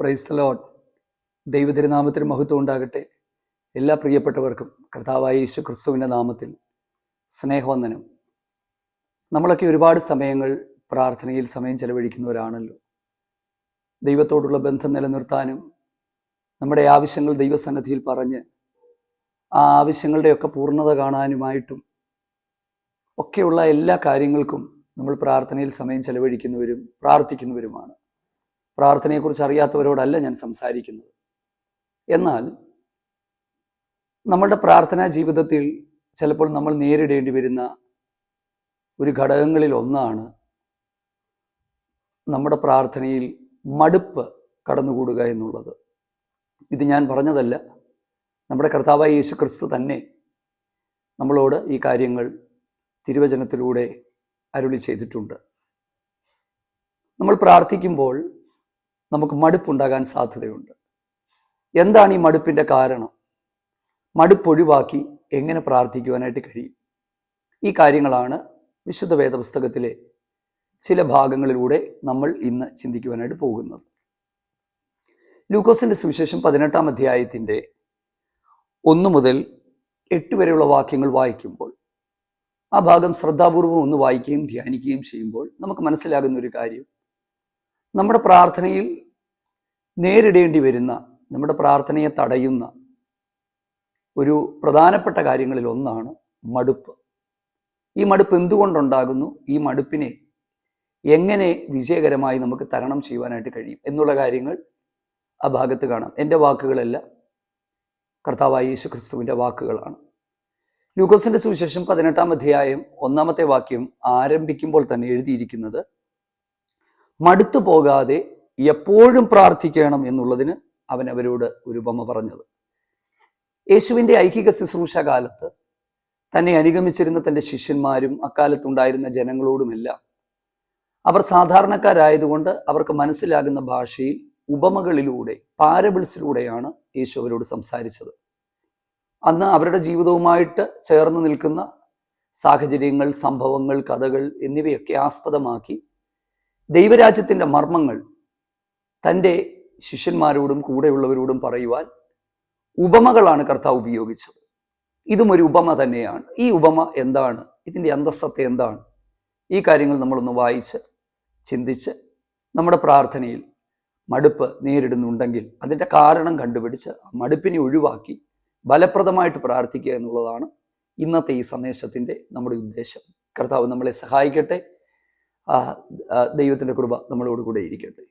Price load ദൈവതിരുനാമത്തിന് മഹത്വം ഉണ്ടാകട്ടെ. എല്ലാ പ്രിയപ്പെട്ടവർക്കും കർത്താവായ യേശു ക്രിസ്തുവിന്റെ നാമത്തിൽ സ്നേഹവന്ദനം. നമ്മളൊക്കെ ഒരുപാട് സമയങ്ങൾ പ്രാർത്ഥനയിൽ സമയം ചെലവഴിക്കുന്നവരാണല്ലോ. ദൈവത്തോടുള്ള ബന്ധം നിലനിർത്താനും നമ്മുടെ ആവശ്യങ്ങൾ ദൈവസന്നദ്ധിയിൽ പറഞ്ഞ് ആ ആവശ്യങ്ങളുടെയൊക്കെ പൂർണത കാണാനുമായിട്ടും ഒക്കെയുള്ള എല്ലാ കാര്യങ്ങൾക്കും നമ്മൾ പ്രാർത്ഥനയിൽ സമയം ചെലവഴിക്കുന്നവരും പ്രാർത്ഥിക്കുന്നവരുമാണ്. പ്രാർത്ഥനയെക്കുറിച്ച് അറിയാത്തവരോടല്ല ഞാൻ സംസാരിക്കുന്നത്. എന്നാൽ നമ്മളുടെ പ്രാർത്ഥനാ ജീവിതത്തിൽ ചിലപ്പോൾ നമ്മൾ നേരിടേണ്ടി വരുന്ന ഒരു ഘടകങ്ങളിൽ ഒന്നാണ് നമ്മുടെ പ്രാർത്ഥനയിൽ മടുപ്പ് കടന്നുകൂടുക എന്നുള്ളത്. ഇത് ഞാൻ പറഞ്ഞതല്ല. നമ്മുടെ കർത്താവായ യേശു ക്രിസ്തു തന്നെ നമ്മളോട് ഈ കാര്യങ്ങൾ തിരുവചനത്തിലൂടെ അരുളി ചെയ്തിട്ടുണ്ട്. നമ്മൾ പ്രാർത്ഥിക്കുമ്പോൾ നമുക്ക് മടുപ്പുണ്ടാകാൻ സാധ്യതയുണ്ട്. എന്താണ് ഈ മടുപ്പിന്റെ കാരണം? മടുപ്പ് ഒഴിവാക്കി എങ്ങനെ പ്രാർത്ഥിക്കുവാനായിട്ട് കഴിയും? ഈ കാര്യങ്ങളാണ് വിശുദ്ധ വേദപുസ്തകത്തിലെ ചില ഭാഗങ്ങളിലൂടെ നമ്മൾ ഇന്ന് ചിന്തിക്കുവാനായിട്ട് പോകുന്നത്. ലൂക്കോസിന്റെ സുവിശേഷം പതിനെട്ടാം അധ്യായത്തിന്റെ ഒന്ന് മുതൽ എട്ട് വരെയുള്ള വാക്യങ്ങൾ വായിക്കുമ്പോൾ ആ ഭാഗം ശ്രദ്ധാപൂർവം ഒന്ന് വായിക്കുകയും ധ്യാനിക്കുകയും ചെയ്യുമ്പോൾ നമുക്ക് മനസ്സിലാകുന്ന ഒരു കാര്യം നമ്മുടെ പ്രാർത്ഥനയിൽ നേരിടേണ്ടി വരുന്ന നമ്മുടെ പ്രാർത്ഥനയെ തടയുന്ന ഒരു പ്രധാനപ്പെട്ട കാര്യങ്ങളിൽ ഒന്നാണ് മടുപ്പ്. ഈ മടുപ്പ് എന്തുകൊണ്ടുണ്ടാകുന്നു? ഈ മടുപ്പിനെ എങ്ങനെ വിജയകരമായി നമുക്ക് തരണം ചെയ്യുവാനായിട്ട് കഴിയും? എന്നുള്ള കാര്യങ്ങൾ ആ ഭാഗത്ത് കാണാം. എന്റെ വാക്കുകളല്ല കർത്താവായ യേശു ക്രിസ്തുവിന്റെ വാക്കുകളാണ്. ലൂക്കോസിന്റെ സുവിശേഷം പതിനെട്ടാം അധ്യായം ഒന്നാമത്തെ വാക്യം ആരംഭിക്കുമ്പോൾ തന്നെ എഴുതിയിരിക്കുന്നത് മടുത്തു പോകാതെ എപ്പോഴും പ്രാർത്ഥിക്കണം എന്നുള്ളതിന് അവൻ അവരോട് ഒരു ഉപമ പറഞ്ഞത്. യേശുവിന്റെ ഐഹിക ശുശ്രൂഷ കാലത്ത് തന്നെ അനുഗമിച്ചിരുന്ന തന്റെ ശിഷ്യന്മാരും അക്കാലത്തുണ്ടായിരുന്ന ജനങ്ങളോടുമെല്ലാം അവർ സാധാരണക്കാരായതുകൊണ്ട് അവർക്ക് മനസ്സിലാകുന്ന ഭാഷയിൽ ഉപമകളിലൂടെ പാരബിൾസിലൂടെയാണ് യേശു അവരോട് സംസാരിച്ചത്. അന്ന് അവരുടെ ജീവിതവുമായിട്ട് ചേർന്ന് നിൽക്കുന്ന സാഹചര്യങ്ങൾ സംഭവങ്ങൾ കഥകൾ എന്നിവയൊക്കെ ആസ്പദമാക്കി ദൈവരാജ്യത്തിന്റെ മർമ്മങ്ങൾ തന്റെ ശിഷ്യന്മാരോടും കൂടെയുള്ളവരോടും പറയുവാൻ ഉപമകളാണ് കർത്താവ് ഉപയോഗിച്ചത്. ഇതും ഒരു ഉപമ തന്നെയാണ്. ഈ ഉപമ എന്താണ്? ഇതിന്റെ അന്തസ്സത്തെ എന്താണ്? ഈ കാര്യങ്ങൾ നമ്മളൊന്ന് വായിച്ച് ചിന്തിച്ച് നമ്മുടെ പ്രാർത്ഥനയിൽ മടുപ്പ് നേരിടുന്നുണ്ടെങ്കിൽ അതിന്റെ കാരണം കണ്ടുപിടിച്ച് മടുപ്പിനെ ഒഴിവാക്കി ഫലപ്രദമായിട്ട് പ്രാർത്ഥിക്കുക എന്നുള്ളതാണ് ഇന്നത്തെ ഈ സന്ദേശത്തിന്റെ നമ്മുടെ ഉദ്ദേശം. കർത്താവ് നമ്മളെ സഹായിക്കട്ടെ. ആ ദൈവത്തിന്റെ കൃപ നമ്മളോട് കൂടെ ഇരിക്കട്ടെ.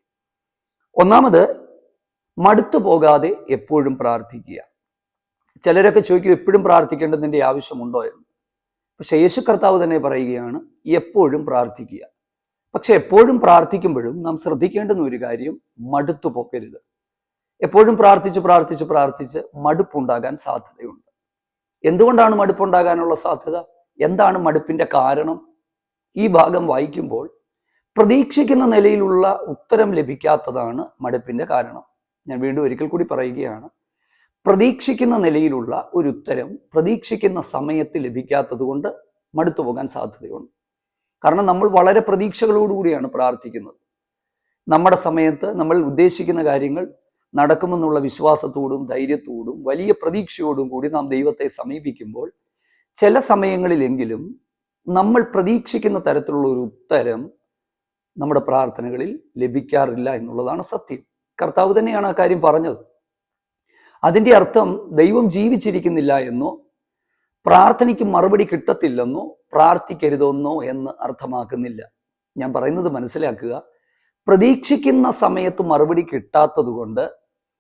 ഒന്നാമത് മടുത്തു പോകാതെ എപ്പോഴും പ്രാർത്ഥിക്കുക. ചിലരൊക്കെ ചോദിക്കും എപ്പോഴും പ്രാർത്ഥിക്കേണ്ടതിന്റെ ആവശ്യമുണ്ടോ? എന്ന്. പക്ഷെ യേശു കർത്താവ് തന്നെ പറയുകയാണ് എപ്പോഴും പ്രാർത്ഥിക്കുക. പക്ഷെ എപ്പോഴും പ്രാർത്ഥിക്കുമ്പോഴും നാം ശ്രദ്ധിക്കേണ്ടുന്ന ഒരു കാര്യം മടുത്തു പോകരുത്. എപ്പോഴും പ്രാർത്ഥിച്ച് പ്രാർത്ഥിച്ച് പ്രാർത്ഥിച്ച് മടുപ്പുണ്ടാകാൻ സാധ്യതയുണ്ട്. എന്തുകൊണ്ടാണ് മടുപ്പുണ്ടാകാനുള്ള സാധ്യത? എന്താണ് മടുപ്പിന്റെ കാരണം? ഈ ഭാഗം വായിക്കുമ്പോൾ പ്രതീക്ഷിക്കുന്ന നിലയിലുള്ള ഉത്തരം ലഭിക്കാത്തതാണ് മടുപ്പിന്റെ കാരണം. ഞാൻ വീണ്ടും ഒരിക്കൽ കൂടി പറയുകയാണ്. പ്രതീക്ഷിക്കുന്ന നിലയിലുള്ള ഒരു ഉത്തരം പ്രതീക്ഷിക്കുന്ന സമയത്ത് ലഭിക്കാത്തത് കൊണ്ട് മടുത്തു പോകാൻ സാധ്യതയുണ്ട്. കാരണം നമ്മൾ വളരെ പ്രതീക്ഷകളോടുകൂടിയാണ് പ്രാർത്ഥിക്കുന്നത്. നമ്മുടെ സമയത്ത് നമ്മൾ ഉദ്ദേശിക്കുന്ന കാര്യങ്ങൾ നടക്കുമെന്നുള്ള വിശ്വാസത്തോടും ധൈര്യത്തോടും വലിയ പ്രതീക്ഷയോടും കൂടി നാം ദൈവത്തെ സമീപിക്കുമ്പോൾ ചില സമയങ്ങളിലെങ്കിലും നമ്മൾ പ്രതീക്ഷിക്കുന്ന തരത്തിലുള്ള ഒരു ഉത്തരം നമ്മുടെ പ്രാർത്ഥനകളിൽ ലഭിക്കാറില്ല എന്നുള്ളതാണ് സത്യം. കർത്താവ് തന്നെയാണ് ആ കാര്യം പറഞ്ഞത്. അതിന്റെ അർത്ഥം ദൈവം ജീവിച്ചിരിക്കുന്നില്ല എന്നോ പ്രാർത്ഥനയ്ക്ക് മറുപടി കിട്ടത്തില്ലെന്നോ പ്രാർത്ഥിക്കരുതെന്നോ എന്ന് അർത്ഥമാക്കുന്നില്ല. ഞാൻ പറയുന്നത് മനസ്സിലാക്കുക. പ്രതീക്ഷിക്കുന്ന സമയത്ത് മറുപടി കിട്ടാത്തതുകൊണ്ട്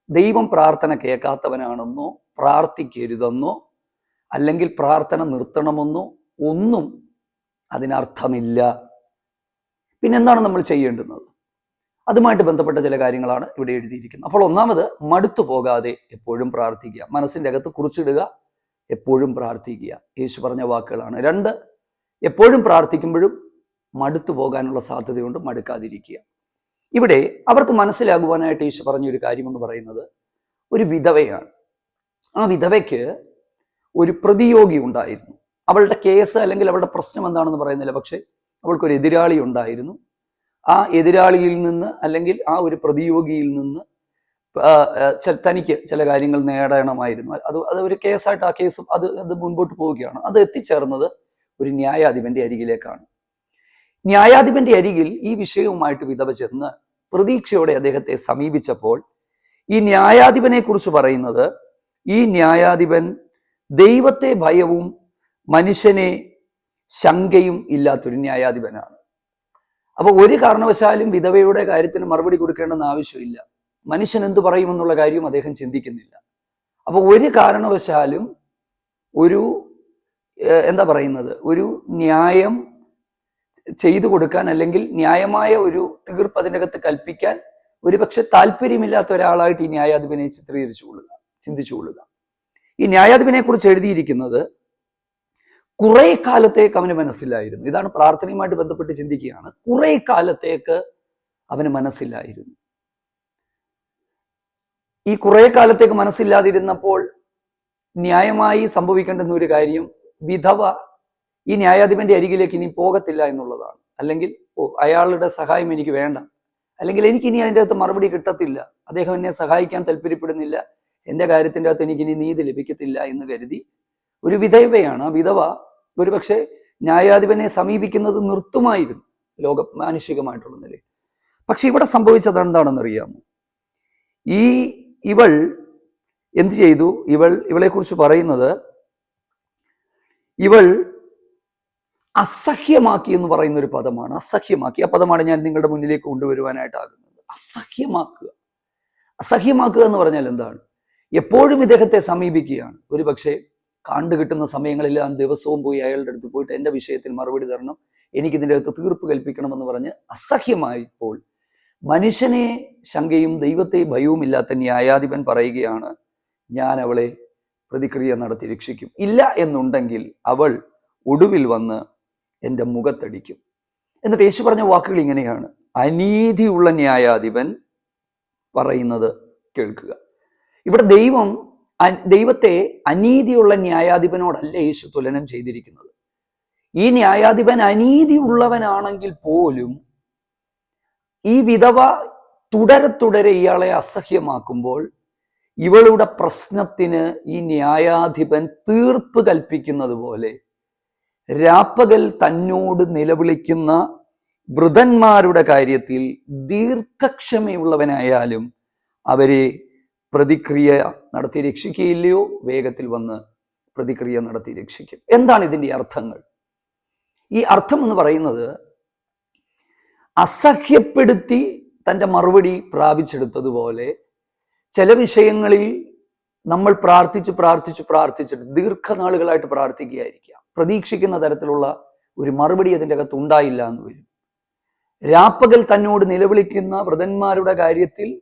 ദൈവം പ്രാർത്ഥന കേൾക്കാത്തവനാണെന്നോ പ്രാർത്ഥിക്കരുതെന്നോ അല്ലെങ്കിൽ പ്രാർത്ഥന നിർത്തണമെന്നോ ഒന്നും അതിനർത്ഥമില്ല. പിന്നെന്താണ് നമ്മൾ ചെയ്യേണ്ടുന്നത്? അതുമായിട്ട് ബന്ധപ്പെട്ട ചില കാര്യങ്ങളാണ് ഇവിടെ എഴുതിയിരിക്കുന്നത്. അപ്പോൾ ഒന്നാമത് മടുത്തു പോകാതെ എപ്പോഴും പ്രാർത്ഥിക്കുക. മനസ്സിന്റെ അകത്ത് കുറിച്ചിടുക എപ്പോഴും പ്രാർത്ഥിക്കുക. യേശു പറഞ്ഞ വാക്കുകളാണ്. രണ്ട് എപ്പോഴും പ്രാർത്ഥിക്കുമ്പോഴും മടുത്തു പോകാനുള്ള സാധ്യതയുണ്ട്. മടുക്കാതിരിക്കുക. ഇവിടെ അവർക്ക് മനസ്സിലാകുവാനായിട്ട് യേശു പറഞ്ഞൊരു കാര്യമെന്ന് പറയുന്നത് ഒരു വിധവയാണ്. ആ വിധവയ്ക്ക് ഒരു പ്രതിയോഗി ഉണ്ടായിരുന്നു. അവളുടെ കേസ് അല്ലെങ്കിൽ അവളുടെ പ്രശ്നം എന്താണെന്ന് പറയുന്നില്ല. പക്ഷേ അവൾക്കൊരു എതിരാളി ഉണ്ടായിരുന്നു. ആ എതിരാളിയിൽ നിന്ന് അല്ലെങ്കിൽ ആ ഒരു പ്രതിയോഗിയിൽ നിന്ന് തനിക്ക് ചില കാര്യങ്ങൾ നേടണമായിരുന്നു. അത് അത് ഒരു കേസായിട്ട് ആ കേസും അത് അത് മുൻപോട്ട് പോവുകയാണ്. അത് എത്തിച്ചേർന്നത് ഒരു ന്യായാധിപന്റെ അരികിലേക്കാണ്. ന്യായാധിപന്റെ അരികിൽ ഈ വിഷയവുമായിട്ട് വിധവ ചെന്ന് പ്രതീക്ഷയോടെ അദ്ദേഹത്തെ സമീപിച്ചപ്പോൾ ഈ ന്യായാധിപനെ കുറിച്ച് പറയുന്നത് ഈ ന്യായാധിപൻ ദൈവത്തെ ഭയവും മനുഷ്യനെ ശങ്കയും ഇല്ലാത്തൊരു ന്യായാധിപനാണ്. അപ്പോൾ ഒരു കാരണവശാലും വിധവയുടെ കാര്യത്തിന് മറുപടി കൊടുക്കേണ്ടെന്ന് ആവശ്യമില്ല. മനുഷ്യൻ എന്തു പറയുമെന്നുള്ള കാര്യം അദ്ദേഹം ചിന്തിക്കുന്നില്ല. അപ്പോൾ ഒരു കാരണവശാലും ഒരു എന്താ പറയുന്നത്? ഒരു ന്യായം ചെയ്തു കൊടുക്കാൻ അല്ലെങ്കിൽ ന്യായമായ ഒരു തീർപ്പ് അതിനകത്ത് കൽപ്പിക്കാൻ ഒരുപക്ഷെ താല്പര്യമില്ലാത്ത ഒരാളായിട്ട് ഈ ന്യായാധിപനെ ചിത്രീകരിച്ചു കൊള്ളുക ചിന്തിച്ചു കൊള്ളുക. ഈ ന്യായാധിപനെ കുറിച്ച് എഴുതിയിരിക്കുന്നത് കുറെ കാലത്തേക്ക് അവന് മനസ്സിലായിരുന്നു. ഇതാണ് പ്രാർത്ഥനയുമായിട്ട് ബന്ധപ്പെട്ട് ചിന്തിക്കുകയാണ്. കുറെ കാലത്തേക്ക് അവന് മനസ്സിലായിരുന്നു. ഈ കുറെ കാലത്തേക്ക് മനസ്സില്ലാതിരുന്നപ്പോൾ ന്യായമായി സംഭവിക്കേണ്ടുന്ന ഒരു കാര്യം വിധവ ഈ ന്യായാധിപന്റെ അരികിലേക്ക് ഇനി പോകത്തില്ല എന്നുള്ളതാണ്. അല്ലെങ്കിൽ ഓ അയാളുടെ സഹായം എനിക്ക് വേണ്ട. അല്ലെങ്കിൽ എനിക്ക് ഇനി അതിന്റെ അകത്ത് മറുപടി കിട്ടത്തില്ല. അദ്ദേഹം എന്നെ സഹായിക്കാൻ താല്പര്യപ്പെടുന്നില്ല. എന്റെ കാര്യത്തിന്റെ അകത്ത് എനിക്ക് ഇനി നീതി ലഭിക്കത്തില്ല എന്ന് കരുതി ഒരു വിധവയാണ്. ആ വിധവ ഒരുപക്ഷെ ന്യായാധിപനെ സമീപിക്കുന്നത് നിർത്തുമായിരുന്നു ലോക മാനുഷികമായിട്ടുള്ള നിലയിൽ. പക്ഷെ ഇവിടെ സംഭവിച്ചത് എന്താണെന്ന് അറിയാമോ ഈ ഇവൾ എന്ത് ചെയ്തു? ഇവൾ ഇവളെക്കുറിച്ച് പറയുന്നത് ഇവൾ അസഹ്യമാക്കി എന്ന് പറയുന്ന ഒരു പദമാണ്. അസഹ്യമാക്കി. ആ പദമാണ് ഞാൻ നിങ്ങളുടെ മുന്നിലേക്ക് കൊണ്ടുവരുവാനായിട്ട് കൊണ്ടുവരുവാനായിട്ടാകുന്നത്. അസഹ്യമാക്കുക. അസഹ്യമാക്കുക എന്ന് പറഞ്ഞാൽ എന്താണ്? എപ്പോഴും ഇദ്ദേഹത്തെ സമീപിക്കുകയാണ്. ഒരു പക്ഷേ കണ്ടു കിട്ടുന്ന ആ ദിവസവും പോയി അയാളുടെ അടുത്ത് പോയിട്ട് എന്റെ വിഷയത്തിൽ മറുപടി തരണം എനിക്കിതിന്റെ അകത്ത് തീർപ്പ് കൽപ്പിക്കണമെന്ന് പറഞ്ഞ് അസഹ്യമായപ്പോൾ മനുഷ്യനെ ശങ്കയും ദൈവത്തെ ഭയവും ഇല്ലാത്ത ന്യായാധിപൻ പറയുകയാണ് ഞാൻ അവളെ പ്രതിക്രിയ നടത്തി രക്ഷിക്കും. ഇല്ല എന്നുണ്ടെങ്കിൽ അവൾ ഒടുവിൽ വന്ന് എന്റെ മുഖത്തടിക്കും. എന്നിട്ട് യേശു പറഞ്ഞ വാക്കുകൾ ഇങ്ങനെയാണ് അനീതിയുള്ള ന്യായാധിപൻ പറയുന്നത് കേൾക്കുക. ഇവിടെ ദൈവം ദൈവത്തെ അനീതിയുള്ള ന്യായാധിപനോടല്ല യേശു തുലനം ചെയ്തിരിക്കുന്നത്. ഈ ന്യായാധിപൻ അനീതിയുള്ളവനാണെങ്കിൽ പോലും ഈ വിധവ തുടരെ തുടരെ ഇയാളെ അസഹ്യമാക്കുമ്പോൾ ഇവളുടെ പ്രശ്നത്തിന് ഈ ന്യായാധിപൻ തീർപ്പ് കൽപ്പിക്കുന്നത് പോലെ രാപ്പകൽ തന്നോട് നിലവിളിക്കുന്ന വൃതന്മാരുടെ കാര്യത്തിൽ ദീർഘക്ഷമയുള്ളവനായാലും അവരെ പ്രതിക്രിയ നടത്തി രക്ഷിക്കുകയില്ലയോ? വേഗത്തിൽ വന്ന് പ്രതിക്രിയ നടത്തി രക്ഷിക്കും. എന്താണ് ഇതിന്റെ അർത്ഥങ്ങൾ? ഈ അർത്ഥം എന്ന് പറയുന്നത് അസഹ്യപ്പെടുത്തി തന്റെ മറുപടി പ്രാപിച്ചെടുത്തതുപോലെ ചില വിഷയങ്ങളിൽ നമ്മൾ പ്രാർത്ഥിച്ച് പ്രാർത്ഥിച്ച് പ്രാർത്ഥിച്ചിട്ട് ദീർഘനാളുകളായിട്ട് പ്രാർത്ഥിക്കുകയായിരിക്കാം. പ്രതീക്ഷിക്കുന്ന തരത്തിലുള്ള ഒരു മറുപടി അതിന്റെ അകത്ത് ഉണ്ടായില്ല എന്ന് വരും. രാപ്പകൽ തന്നോട് നിലവിളിക്കുന്ന വ്രതന്മാരുടെ കാര്യത്തിൽ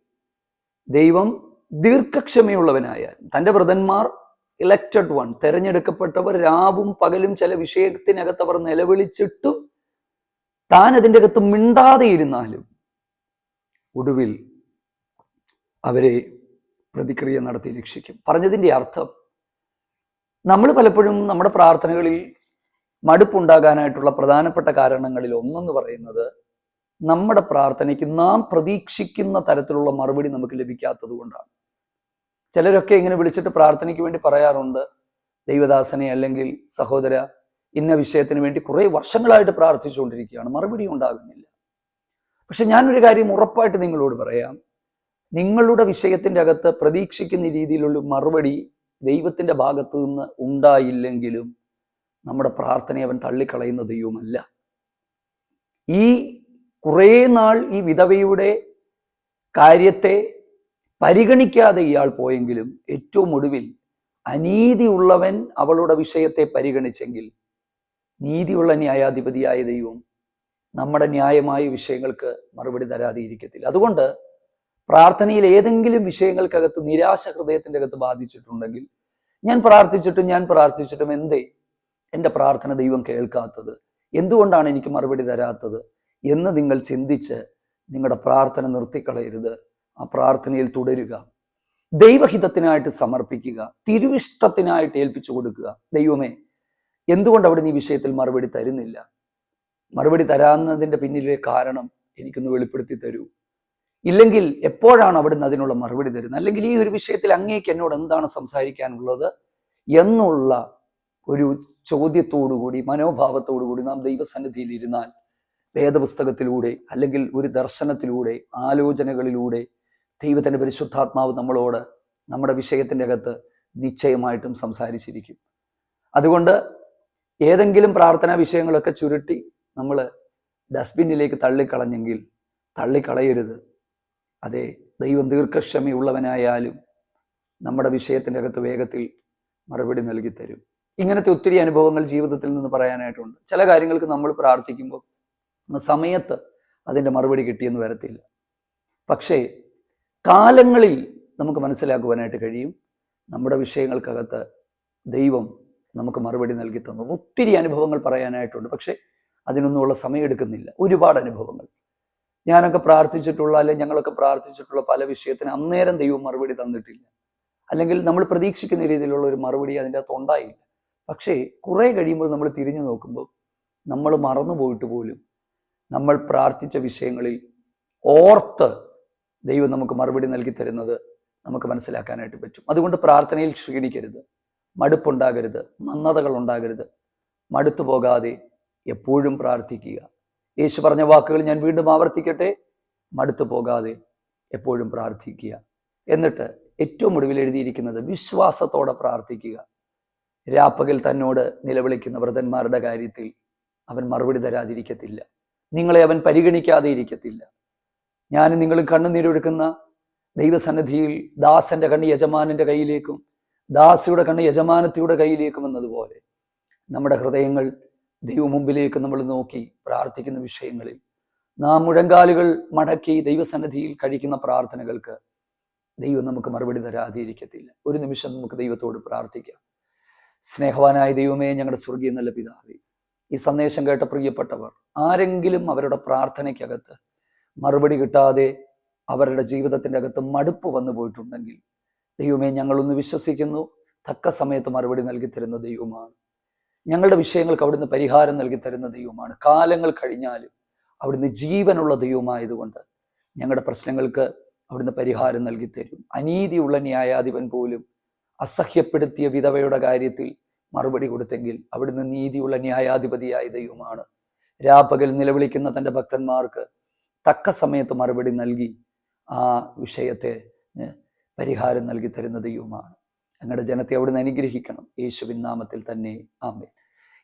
ദൈവം ദീർഘക്ഷമയുള്ളവനായാൽ തന്റെ വ്രതന്മാർ ഇലക്റ്റഡ് വൺ തെരഞ്ഞെടുക്കപ്പെട്ടവർ രാവും പകലും ചില വിഷയത്തിനകത്ത് അവർ നിലവിളിച്ചിട്ടും താൻ അതിന്റെ അകത്ത് മിണ്ടാതെ ഇരുന്നാലും ഒടുവിൽ അവരെ പ്രതിക്രിയ നടത്തി രക്ഷിക്കും. പറഞ്ഞതിന്റെ അർത്ഥം നമ്മൾ പലപ്പോഴും നമ്മുടെ പ്രാർത്ഥനകളിൽ മടുപ്പുണ്ടാകാനായിട്ടുള്ള പ്രധാനപ്പെട്ട കാരണങ്ങളിൽ ഒന്നെന്ന് പറയുന്നത് നമ്മുടെ പ്രാർത്ഥനയ്ക്ക് നാം പ്രതീക്ഷിക്കുന്ന തരത്തിലുള്ള മറുപടി നമുക്ക് ലഭിക്കാത്തത് കൊണ്ടാണ്. ചിലരൊക്കെ ഇങ്ങനെ വിളിച്ചിട്ട് പ്രാർത്ഥനയ്ക്ക് വേണ്ടി പറയാറുണ്ട്. ദൈവദാസനെ അല്ലെങ്കിൽ സഹോദര ഇന്ന വിഷയത്തിന് വേണ്ടി കുറേ വർഷങ്ങളായിട്ട് പ്രാർത്ഥിച്ചുകൊണ്ടിരിക്കുകയാണ്. മറുപടി ഉണ്ടാകുന്നില്ല. പക്ഷെ ഞാനൊരു കാര്യം ഉറപ്പായിട്ട് നിങ്ങളോട് പറയാം. നിങ്ങളുടെ വിഷയത്തിന്റെ അകത്ത് പ്രതീക്ഷിക്കുന്ന രീതിയിലുള്ള മറുപടി ദൈവത്തിന്റെ ഭാഗത്തു നിന്ന് ഉണ്ടായില്ലെങ്കിലും നമ്മുടെ പ്രാർത്ഥനയെ അവൻ തള്ളിക്കളയുന്ന ദൈവമല്ല. ഈ കുറേ നാൾ ഈ വിധവയുടെ കാര്യത്തെ പരിഗണിക്കാതെ ഇയാൾ പോയെങ്കിലും ഏറ്റവും ഒടുവിൽ അനീതിയുള്ളവൻ അവളുടെ വിഷയത്തെ പരിഗണിച്ചെങ്കിൽ നീതിയുള്ള ന്യായാധിപതിയായ ദൈവം നമ്മുടെ ന്യായമായ വിഷയങ്ങൾക്ക് മറുപടി തരാതെ ഇരിക്കത്തില്ല. അതുകൊണ്ട് പ്രാർത്ഥനയിൽ ഏതെങ്കിലും വിഷയങ്ങൾക്കകത്ത് നിരാശ ഹൃദയത്തിന്റെ അകത്ത് ബാധിച്ചിട്ടുണ്ടെങ്കിൽ ഞാൻ പ്രാർത്ഥിച്ചിട്ടും ഞാൻ പ്രാർത്ഥിച്ചിട്ടും എന്തേ എന്റെ പ്രാർത്ഥന ദൈവം കേൾക്കാത്തത്? എന്തുകൊണ്ടാണ് എനിക്ക് മറുപടി തരാത്തത്? എന്ന് നിങ്ങൾ ചിന്തിച്ച് നിങ്ങളുടെ പ്രാർത്ഥന നിർത്തിക്കളയരുത്. ആ പ്രാർത്ഥനയിൽ തുടരുക. ദൈവഹിതത്തിനായിട്ട് സമർപ്പിക്കുക. തിരുവിഷ്ടത്തിനായിട്ട് ഏൽപ്പിച്ചു കൊടുക്കുക. ദൈവമേ എന്തുകൊണ്ട് അവിടെ നീ വിഷയത്തിൽ മറുപടി തരുന്നില്ല? മറുപടി തരാന്നതിന്റെ പിന്നിലെ കാരണം എനിക്കൊന്ന് വെളിപ്പെടുത്തി തരൂ. ഇല്ലെങ്കിൽ എപ്പോഴാണ് അവിടുന്ന് അതിനുള്ള മറുപടി തരുന്നത്? അല്ലെങ്കിൽ ഈ ഒരു വിഷയത്തിൽ അങ്ങേക്ക് എന്നോട് എന്താണ് സംസാരിക്കാനുള്ളത് എന്നുള്ള ഒരു ചോദ്യത്തോടുകൂടി മനോഭാവത്തോടുകൂടി നാം ദൈവസന്നിധിയിൽ ഇരുന്നാൽ വേദപുസ്തകത്തിലൂടെ അല്ലെങ്കിൽ ഒരു ദർശനത്തിലൂടെ ആലോചനകളിലൂടെ ദൈവത്തിന്റെ പരിശുദ്ധാത്മാവ് നമ്മളോട് നമ്മുടെ വിഷയത്തിന്റെ അകത്ത് നിശ്ചയമായിട്ടും സംസാരിച്ചിരിക്കും. അതുകൊണ്ട് ഏതെങ്കിലും പ്രാർത്ഥനാ വിഷയങ്ങളൊക്കെ ചുരുട്ടി നമ്മൾ ഡസ്റ്റ്ബിന്നിലേക്ക് തള്ളിക്കളഞ്ഞെങ്കിൽ തള്ളിക്കളയരുത്. അതെ ദൈവം ദീർഘക്ഷമയുള്ളവനായാലും നമ്മുടെ വിഷയത്തിന്റെ അകത്ത് വേഗത്തിൽ മറുപടി നൽകി തരും ഇങ്ങനത്തെ ഒത്തിരി അനുഭവങ്ങൾ ജീവിതത്തിൽ നിന്ന് പറയാനായിട്ടുണ്ട്. ചില കാര്യങ്ങൾക്ക് നമ്മൾ പ്രാർത്ഥിക്കുമ്പോൾ സമയത്ത് അതിന്റെ മറുപടി കിട്ടിയെന്ന് വരത്തില്ല. പക്ഷേ കാലങ്ങളിൽ നമുക്ക് മനസ്സിലാക്കുവാനായിട്ട് കഴിയും. നമ്മുടെ വിഷയങ്ങൾക്കകത്ത് ദൈവം നമുക്ക് മറുപടി നൽകി തന്നു. ഒത്തിരി അനുഭവങ്ങൾ പറയാനായിട്ടുണ്ട്. പക്ഷേ അതിനൊന്നുമുള്ള സമയമെടുക്കുന്നില്ല. ഒരുപാട് അനുഭവങ്ങൾ. ഞാനൊക്കെ പ്രാർത്ഥിച്ചിട്ടുള്ള അല്ലെങ്കിൽ ഞങ്ങളൊക്കെ പ്രാർത്ഥിച്ചിട്ടുള്ള പല വിഷയത്തിന് അന്നേരം ദൈവം മറുപടി തന്നിട്ടില്ല. അല്ലെങ്കിൽ നമ്മൾ പ്രതീക്ഷിക്കുന്ന രീതിയിലുള്ള ഒരു മറുപടി അതിന്റെ അകത്ത് ഉണ്ടായില്ല. പക്ഷേ കുറേ കഴിയുമ്പോൾ നമ്മൾ തിരിഞ്ഞു നോക്കുമ്പോൾ നമ്മൾ മറന്നു പോയിട്ട് പോലും നമ്മൾ പ്രാർത്ഥിച്ച വിഷയങ്ങളിൽ ഓർത്ത് ദൈവം നമുക്ക് മറുപടി നൽകി തരുന്നത് നമുക്ക് മനസ്സിലാക്കാനായിട്ട് പറ്റും. അതുകൊണ്ട് പ്രാർത്ഥനയിൽ ക്ഷീണിക്കരുത്. മടുപ്പുണ്ടാകരുത്. മന്നതകൾ ഉണ്ടാകരുത്. മടുത്തു പോകാതെ എപ്പോഴും പ്രാർത്ഥിക്കുക. യേശു പറഞ്ഞ വാക്കുകൾ ഞാൻ വീണ്ടും ആവർത്തിക്കട്ടെ. മടുത്തു പോകാതെ എപ്പോഴും പ്രാർത്ഥിക്കുക. എന്നിട്ട് ഏറ്റവും ഒടുവിൽ എഴുതിയിരിക്കുന്നത് വിശ്വാസത്തോടെ പ്രാർത്ഥിക്കുക. രാപ്പകൽ തന്നോട് നിലവിളിക്കുന്ന വ്രതന്മാരുടെ കാര്യത്തിൽ അവൻ മറുപടി തരാതിരിക്കത്തില്ല. നിങ്ങളെ അവൻ പരിഗണിക്കാതെ ഇരിക്കത്തില്ല. ഞാൻ നിങ്ങൾ കണ്ണുനീരൊഴുക്കുന്ന ദൈവസന്നിധിയിൽ ദാസന്റെ കണ്ണ് യജമാനന്റെ കയ്യിലേക്കും ദാസിയുടെ കണ്ണ് യജമാനത്തിയുടെ കയ്യിലേക്കും എന്നതുപോലെ നമ്മുടെ ഹൃദയങ്ങൾ ദൈവമുമ്പിലേക്ക് നമ്മൾ നോക്കി പ്രാർത്ഥിക്കുന്ന വിഷയങ്ങളിൽ. നാം മുഴങ്കാലുകൾ മടക്കി ദൈവസന്നിധിയിൽ കഴിക്കുന്ന പ്രാർത്ഥനകൾക്ക് ദൈവം നമുക്ക് മറുപടി തരാതിരിക്കത്തില്ല. ഒരു നിമിഷം നമുക്ക് ദൈവത്തോട് പ്രാർത്ഥിക്കാം. സ്നേഹവാനായ ദൈവമേ ഞങ്ങളുടെ സ്വർഗീയ നല്ല പിതാവേ ഈ സന്ദേശം കേട്ട പ്രിയപ്പെട്ടവർ ആരെങ്കിലും അവരുടെ പ്രാർത്ഥനയ്ക്കകത്ത് മറുപടി കിട്ടാതെ അവരുടെ ജീവിതത്തിന്റെ അകത്ത് മടുപ്പ് വന്നു പോയിട്ടുണ്ടെങ്കിൽ ദൈവമേ ഞങ്ങളൊന്ന് വിശ്വസിക്കുന്നു. തക്ക സമയത്ത് മറുപടി നൽകി തരുന്ന ദൈവമാണ്. ഞങ്ങളുടെ വിഷയങ്ങൾക്ക് അവിടുന്ന് പരിഹാരം നൽകി തരുന്ന ദൈവമാണ്. കാലങ്ങൾ കഴിഞ്ഞാലും അവിടുന്ന് ജീവനുള്ള ദൈവമായതുകൊണ്ട് ഞങ്ങളുടെ പ്രശ്നങ്ങൾക്ക് അവിടുന്ന് പരിഹാരം നൽകി തരും. അനീതിയുള്ള ന്യായാധിപൻ പോലും അസഹ്യപ്പെടുത്തിയ വിധവയുടെ കാര്യത്തിൽ മറുപടി കൊടുത്തെങ്കിൽ അവിടുന്ന് നീതിയുള്ള ന്യായാധിപതിയായ ദൈവമാണ്. രാപ്പകൽ നിലവിളിക്കുന്ന തന്റെ ഭക്തന്മാർക്ക് തക്ക സമയത്ത് മറുപടി നൽകി ആ വിഷയത്തെ പരിഹാരം നൽകി തരുന്ന ദൈവമാണ് ഞങ്ങളുടെ ജനത്തെ അവിടുന്ന് അനുഗ്രഹിക്കണം. യേശുവിൻ നാമത്തിൽ തന്നെ. ആമേ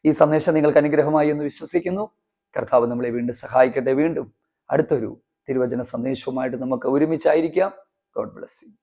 ഈ സന്ദേശം നിങ്ങൾക്ക് അനുഗ്രഹമായി എന്ന് വിശ്വസിക്കുന്നു. കർത്താവ് നമ്മളെ വീണ്ടും സഹായിക്കട്ടെ. വീണ്ടും അടുത്തൊരു തിരുവചന സന്ദേശവുമായിട്ട് നമുക്ക് ഒരുമിച്ചായിരിക്കാം. God bless you